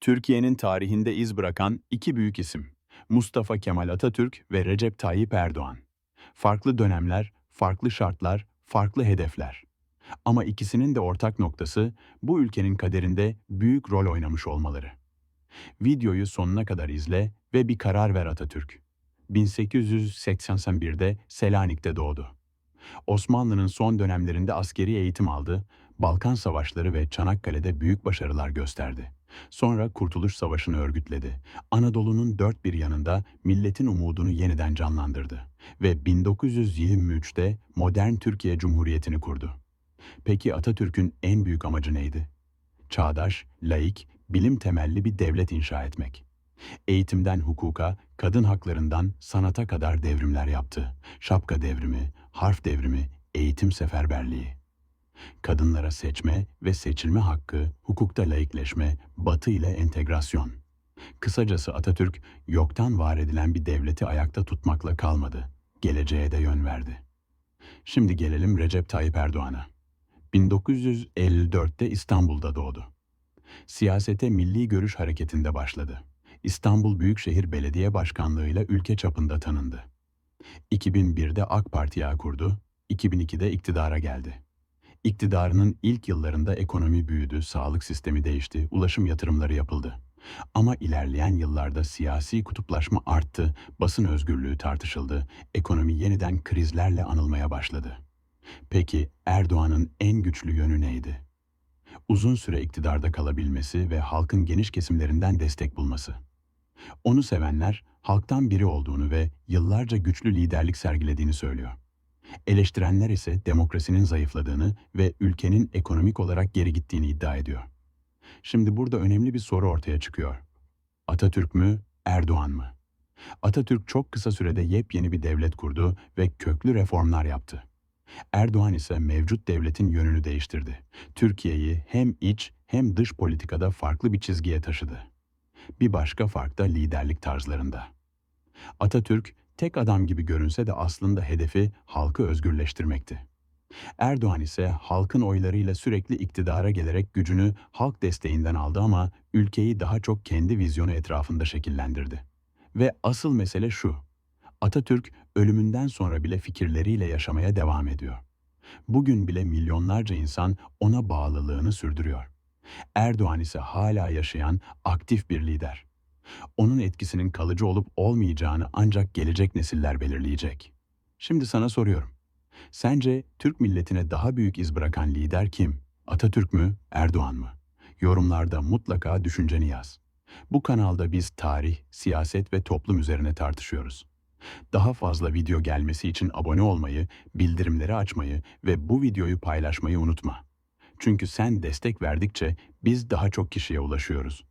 Türkiye'nin tarihinde iz bırakan iki büyük isim. Mustafa Kemal Atatürk ve Recep Tayyip Erdoğan. Farklı dönemler, farklı şartlar, farklı hedefler. Ama ikisinin de ortak noktası bu ülkenin kaderinde büyük rol oynamış olmaları. Videoyu sonuna kadar izle ve bir karar ver Atatürk. 1881'de Selanik'te doğdu. Osmanlı'nın son dönemlerinde askeri eğitim aldı, Balkan Savaşları ve Çanakkale'de büyük başarılar gösterdi. Sonra Kurtuluş Savaşı'nı örgütledi. Anadolu'nun dört bir yanında milletin umudunu yeniden canlandırdı. Ve 1923'te modern Türkiye Cumhuriyeti'ni kurdu. Peki Atatürk'ün en büyük amacı neydi? Çağdaş, laik, bilim temelli bir devlet inşa etmek. Eğitimden hukuka, kadın haklarından sanata kadar devrimler yaptı. Şapka devrimi, harf devrimi, eğitim seferberliği. Kadınlara seçme ve seçilme hakkı, hukukta laikleşme, batı ile entegrasyon. Kısacası Atatürk, yoktan var edilen bir devleti ayakta tutmakla kalmadı. Geleceğe de yön verdi. Şimdi gelelim Recep Tayyip Erdoğan'a. 1954'te İstanbul'da doğdu. Siyasete Milli Görüş Hareketi'nde başladı. İstanbul Büyükşehir Belediye Başkanlığı'yla ülke çapında tanındı. 2001'de AK Parti'yi kurdu, 2002'de iktidara geldi. İktidarının ilk yıllarında ekonomi büyüdü, sağlık sistemi değişti, ulaşım yatırımları yapıldı. Ama ilerleyen yıllarda siyasi kutuplaşma arttı, basın özgürlüğü tartışıldı, ekonomi yeniden krizlerle anılmaya başladı. Peki Erdoğan'ın en güçlü yönü neydi? Uzun süre iktidarda kalabilmesi ve halkın geniş kesimlerinden destek bulması. Onu sevenler halktan biri olduğunu ve yıllarca güçlü liderlik sergilediğini söylüyor. Eleştirenler ise demokrasinin zayıfladığını ve ülkenin ekonomik olarak geri gittiğini iddia ediyor. Şimdi burada önemli bir soru ortaya çıkıyor. Atatürk mü, Erdoğan mı? Atatürk çok kısa sürede yepyeni bir devlet kurdu ve köklü reformlar yaptı. Erdoğan ise mevcut devletin yönünü değiştirdi. Türkiye'yi hem iç hem dış politikada farklı bir çizgiye taşıdı. Bir başka fark da liderlik tarzlarında. Atatürk tek adam gibi görünse de aslında hedefi halkı özgürleştirmekti. Erdoğan ise halkın oylarıyla sürekli iktidara gelerek gücünü halk desteğinden aldı ama ülkeyi daha çok kendi vizyonu etrafında şekillendirdi. Ve asıl mesele şu. Atatürk ölümünden sonra bile fikirleriyle yaşamaya devam ediyor. Bugün bile milyonlarca insan ona bağlılığını sürdürüyor. Erdoğan ise hala yaşayan aktif bir lider. Onun etkisinin kalıcı olup olmayacağını ancak gelecek nesiller belirleyecek. Şimdi sana soruyorum. Sence Türk milletine daha büyük iz bırakan lider kim? Atatürk mü, Erdoğan mı? Yorumlarda mutlaka düşünceni yaz. Bu kanalda biz tarih, siyaset ve toplum üzerine tartışıyoruz. Daha fazla video gelmesi için abone olmayı, bildirimleri açmayı ve bu videoyu paylaşmayı unutma. Çünkü sen destek verdikçe biz daha çok kişiye ulaşıyoruz.